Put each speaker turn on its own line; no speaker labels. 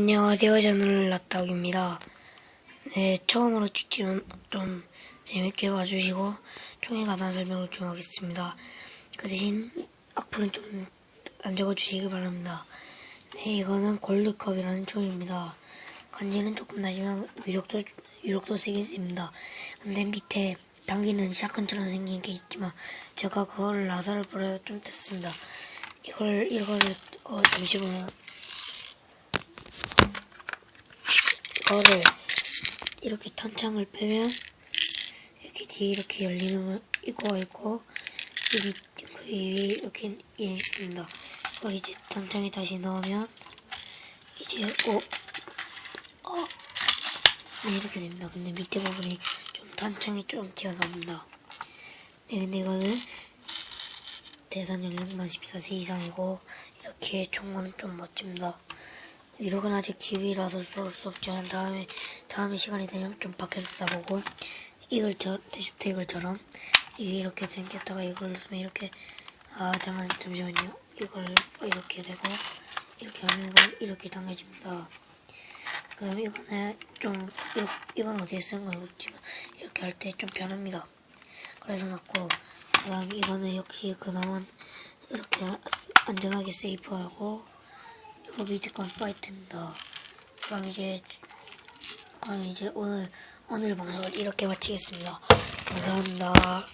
안녕하세요. 저는 라떡입니다. 네, 처음으로 찍지는 좀 재밌게 봐주시고 총에 관한 설명을 좀 하겠습니다. 그 대신 악플은 좀 안 적어주시기 바랍니다. 네, 이거는 골드컵이라는 총입니다. 간지는 조금 나지만 위력도 위력도 세게 씁니다. 근데 밑에 당기는 샷건처럼 생긴 게 있지만 제가 그걸 라사를 뿌려서 좀 뗐습니다. 이걸 이거를 어, 잠시만요. 이거를 이렇게 탄창을 빼면 이렇게 뒤에 이렇게 열리는 거 이거가 있고 여기 그 위에 이렇게 예, 있습니다. 이걸 이제 탄창에 다시 넣으면 이제 어, 어, 네 이렇게 됩니다. 근데 밑에 부분이 좀 탄창이 좀 튀어나옵니다. 네 근데 이거는 대상 연령만 14세 이상이고 이렇게 총은 좀 멋집니다. 이력은 아직 기비라서 쏠 수 없지만 다음에 다음에 시간이 되면 좀 밖에서 싸보고 이걸 저 대주택을처럼 이게 이렇게 생겼다가 이걸 넣으면 이렇게 아 잠깐 잠시만요 이걸 이렇게 되고 이렇게 하면 이걸 이렇게 당겨집니다. 그다음 이거는 좀 이건 어디에 쓰는 건 모르지만 이렇게 할 때 좀 편합니다. 그래서 놨고 그다음 이거는 역시 그나마 이렇게 안전하게 세이프하고 이거 밑에 건 파이트입니다. 그럼 이제 그럼 이제 오늘 오늘 방송을 이렇게 마치겠습니다. 감사합니다.